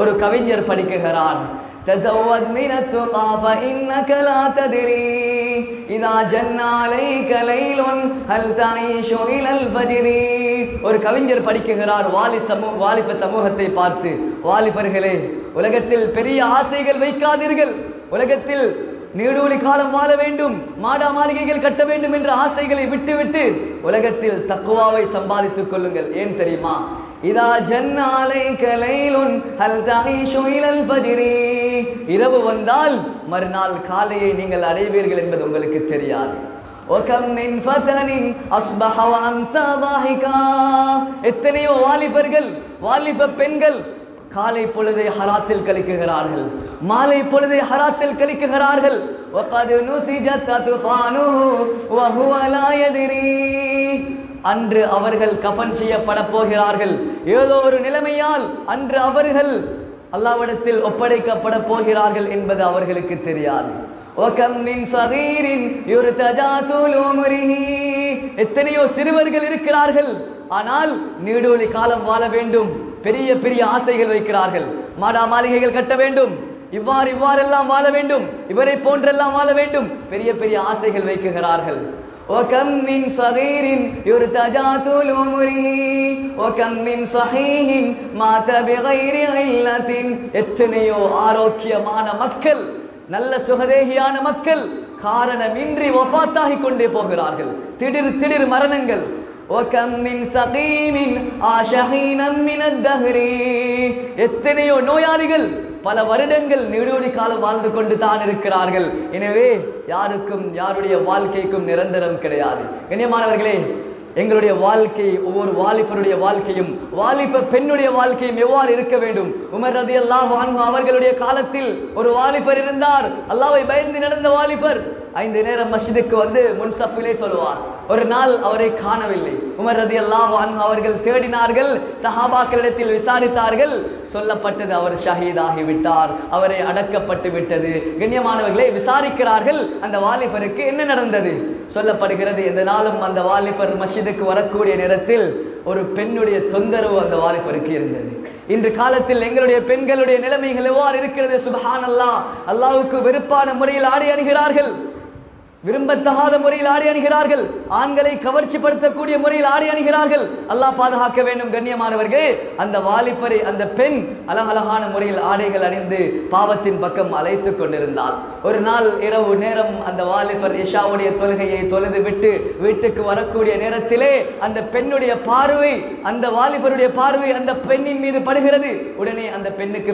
ஒரு கவிஞர் படிக்குகிறார் تزود من التقى فإنك لا تدري إذا جن عليك ليل هل تعيش إلى الفجر ஒரு கவிஞர் படிக்குகிறார் வாலி சமூக வாலிப சமூகத்தை பார்த்து வாலிபர்களே உலகத்தில் பெரிய ஆசைகள் வைக்காதீர்கள் உலகத்தில் நீடூழி காலம் வாழ வேண்டும் மாடா மாளிகைகள் கட்ட வேண்டும் என்ற ஆசைகளை விட்டுவிட்டு உலகத்தில் தக்குவாவை சம்பாதித்துக் கொள்ளுங்கள் ஏன் தெரியுமா இதா ஜன்னாலை கலைலுன் ஹல் தாயிஷு இலல் ஃபஜ்ரி. இரவு வந்தால் மறுநாள் காலையை நீங்கள் அடைவீர்கள் என்பது உங்களுக்கு தெரியாது. ஒகம் மின் ஃபதனின் அஸ்பஹ வம்சா எத்தனையோ வாலிபர்கள் வாலிப பெண்கள் காலை பொழுதை ஹராத்தில் கழிக்குகிறார்கள். மாலை பொழுதை ஹராத்தில் கழிக்குகிறார்கள். அன்று அவர்கள் கஃன் செய்யப்பட போகிறார்கள். ஏதோ ஒரு நிலைமையால் அன்று அவர்கள் அல்லாவிடத்தில் ஒப்படைக்கப்பட போகிறார்கள் என்பது அவர்களுக்கு தெரியாது. எத்தனையோ சிறுவர்கள் இருக்கிறார்கள். ஆனால் நீடோலி காலம் வாழ வேண்டும். பெரிய பெரிய ஆசைகள் வைக்கிறார்கள். மாடா மாளிகைகள் கட்ட வேண்டும். இவ்வாறு இவ்வாறெல்லாம் வாழ வேண்டும். இவரை போன்றெல்லாம் வாழ வேண்டும். பெரிய பெரிய ஆசைகள் வைக்குகிறார்கள். وكم من صغير يرتجى طول عمره وكم من صحيح مات بغير علة எத்தனையோ ஆரோக்கியமான மக்கள் நல்ல சுகதேகியான மக்கள் காரணமின்றி வஃபாத்தாகி கொண்டே போகிறார்கள் திடீர் திடீர் மரணங்கள் وكم من سقيم عاش حينا من الدهر எத்தனையோ நோயாளிகள் பல வருடங்கள் நீடோடி காலம் வாழ்ந்து கொண்டு தான் இருக்கிறார்கள். எனவே யாருக்கும் யாருடைய வாழ்க்கைக்கும் நிரந்தரம் கிடையாது. இனியமானவர்களே எங்களுடைய வாழ்க்கை ஒவ்வொரு வாலிபருடைய வாழ்க்கையும் வாலிப பெண்ணுடைய வாழ்க்கையும் எவ்வாறு இருக்க வேண்டும்? உமர் ரதி அல்லாஹ் அவர்களுடைய காலத்தில் ஒரு வாலிபர் இருந்தார். அல்லாவை பயந்து நடந்த வாலிபர். ஐந்து நேரம் மஸ்ஜிதுக்கு வந்து முன்சஃபிலே தொழுவார். ஒரு நாள் அவரை காணவில்லை. உமர் ரதி அல்லாஹ் அவர்கள் தேடினார்கள் சஹாபாக்களிடத்தில் விசாரித்தார்கள். சொல்லப்பட்டது அவர் ஷஹீதாகி விட்டார் அவரை அடக்கப்பட்டு விட்டது. கண்ணியமானவர்களை விசாரிக்கிறார்கள் அந்த வாலிபருக்கு என்ன நடந்தது? சொல்லப்படுகிறது எந்த நாளும் அந்த வாலிபர் மஸ்ஜிதுக்கு வரக்கூடிய நேரத்தில் ஒரு பெண்ணுடைய தொந்தரவு அந்த வாலிபருக்கு இருந்தது. இன்று காலத்தில் எங்களுடைய பெண்களுடைய நிலைமைகள் எவ்வாறு இருக்கிறது? சுபஹான் அல்லாஹ் அல்லாவுக்கு வெறுப்பான முறையில் ஆடி அணிகிறார்கள். விரும்பத்தகாத முறையில் ஆடை அணிகிறார்கள். ஆண்களை கவர்ச்சிப்படுத்தக்கூடிய முறையில் ஆடை அணிகிறார்கள். அல்லாஹ் பாதுகாக்க வேண்டும் கண்ணியமானவர்களே. அந்த வாலிபரை அந்த பெண் அழகழகான முறையில் ஆடைகள் அணிந்து பாவத்தின் பக்கம் அழைத்து கொண்டிருந்தாள். ஒரு நாள் இரவு நேரம் அந்த வாலிபர் இஷாவுடைய தொழுகையை தொழுது விட்டு வீட்டுக்கு வரக்கூடிய நேரத்திலே அந்த பெண்ணுடைய பார்வை அந்த வாலிபருடைய பார்வை அந்த பெண்ணின் மீது படுகிறது. உடனே அந்த பெண்ணுக்கு